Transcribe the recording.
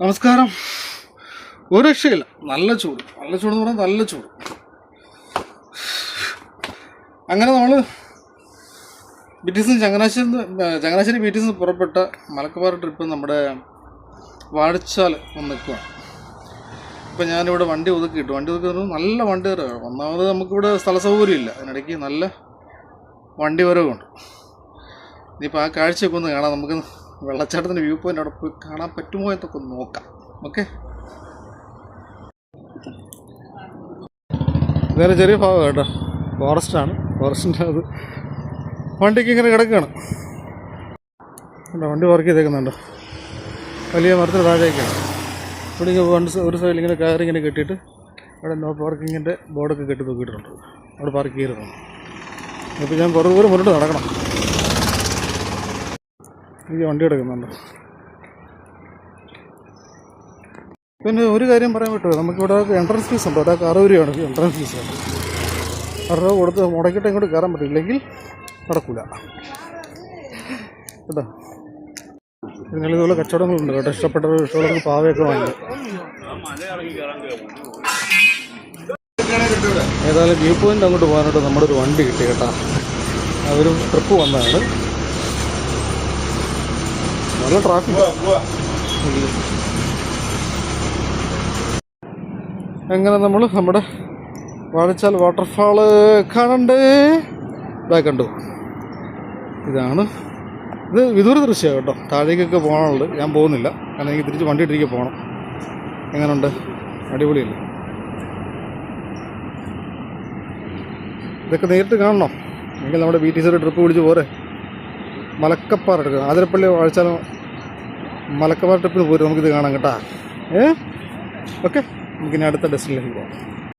നമസ്കാരം. ഒരു രക്ഷയില്ല. നല്ല ചൂട്. നല്ല ചൂട് എന്ന് പറഞ്ഞാൽ നല്ല ചൂട്. അങ്ങനെ നമ്മൾ B T C Changanassery Changanassery B T പുറപ്പെട്ട മലക്കപ്പാറ ട്രിപ്പ് നമ്മുടെ വാഴച്ചാൽ വന്ന് നിൽക്കുകയാണ് ഇപ്പം ഞാനിവിടെ വണ്ടി ഒതുക്കിയിട്ടു വണ്ടി ഒതുക്കി നല്ല വണ്ടി വരവാണ് ഒന്നാമത് നമുക്കിവിടെ സ്ഥല സൗകര്യം ഇല്ല. അതിനിടയ്ക്ക് നല്ല വണ്ടി വരവുണ്ട്. ഇനിയിപ്പോൾ ആ കാഴ്ചയൊക്കെ ഒന്ന് കാണാം. നമുക്ക് വെള്ളച്ചാട്ടത്തിന്റെ വ്യൂ പോയിന്റ് അവിടെ പോയി കാണാൻ പറ്റുമോ എന്നൊക്കെ നോക്കാം. ഓക്കെ നേരെ ചെറിയ ഭാഗം കേട്ടോ. ഫോറസ്റ്റാണ് ഫോറസ്റ്റിന്റെ അത് വണ്ടിക്ക് ഇങ്ങനെ കിടക്കുകയാണ് കണ്ടോ വണ്ടി വർക്ക് ചെയ്തേക്കുന്നുണ്ടോ. വലിയ മരത്തിന് താഴേക്കാണ്. ഇവിടെ ഇങ്ങനെ വണ്ടി ഒരു സൈഡിൽ ഇങ്ങനെ കയറി ഇങ്ങനെ കെട്ടിയിട്ട് അവിടെ നോ പാർക്കിങ്ങിന്റെ ബോർഡൊക്കെ കെട്ടി തൂക്കിയിട്ടുണ്ട്. അവിടെ പാർക്ക് ചെയ്തിട്ടുണ്ട്. അപ്പോൾ ഞാൻ കുറേ ദൂരം മുന്നോട്ട് നടക്കണം. ഈ വണ്ടി എടുക്കുന്നുണ്ട്. പിന്നെ ഒരു കാര്യം പറയാൻ പറ്റുമോ? നമുക്കിവിടെ എൻട്രൻസ് ഫീസ് ഉണ്ട്. ഒരാൾക്ക് അറുപത് രൂപയാണ് എൻട്രൻസ് ഫീസ് അറുപത് കൊടുത്ത് മുടക്കിയിട്ട് ഇങ്ങോട്ട് കയറാൻ പറ്റില്ലെങ്കിൽ നടക്കൂല. കേട്ടോ? നിങ്ങൾ ഇതുപോലെ കച്ചവടങ്ങളുണ്ട് കേട്ടോ. ഇഷ്ടപ്പെട്ട ഇഷ്ടമുള്ള പാവയൊക്കെ വാങ്ങി. ഏതായാലും വ്യൂ പോയിന്റ് അങ്ങോട്ട് പോകാനായിട്ട് നമ്മുടെ ഒരു വണ്ടി കിട്ടി കേട്ടോ. അതൊരു ട്രിപ്പ് വന്നതാണ്. നല്ല ട്രാഫിക്. അങ്ങനെ നമ്മൾ നമ്മുടെ വാഴച്ചാൽ വാട്ടർഫാൾ കാണണ്ടേ? ഇതാ കണ്ടു. ഇതാണ്. ഇത് വിദൂര ദൃശ്യമാണ് കേട്ടോ. താഴേക്കൊക്കെ പോകാനുള്ളത്. ഞാൻ പോകുന്നില്ല. കാരണം എനിക്ക് തിരിച്ച് വണ്ടി ഇട്ടിരിക്കെ പോകണം എങ്ങനെയുണ്ട് അടിപൊളിയല്ലേ? ഇതൊക്കെ നേരിട്ട് കാണണം? എങ്കിൽ നമ്മുടെ ബി ടി സിയുടെ ട്രിപ്പ് വിളിച്ച് പോരെ. മലക്കപ്പാറ എടുക്കുക ആതിരപ്പള്ളി വാഴച്ചാലും മലക്കപ്പാറ ട്രിപ്പിന് പോരും നമുക്കിത് കാണാം കേട്ടാ. ഏ? ഓക്കെ. നമുക്കിനി അടുത്ത ഡെസ്റ്റിനേഷൻ പോകാം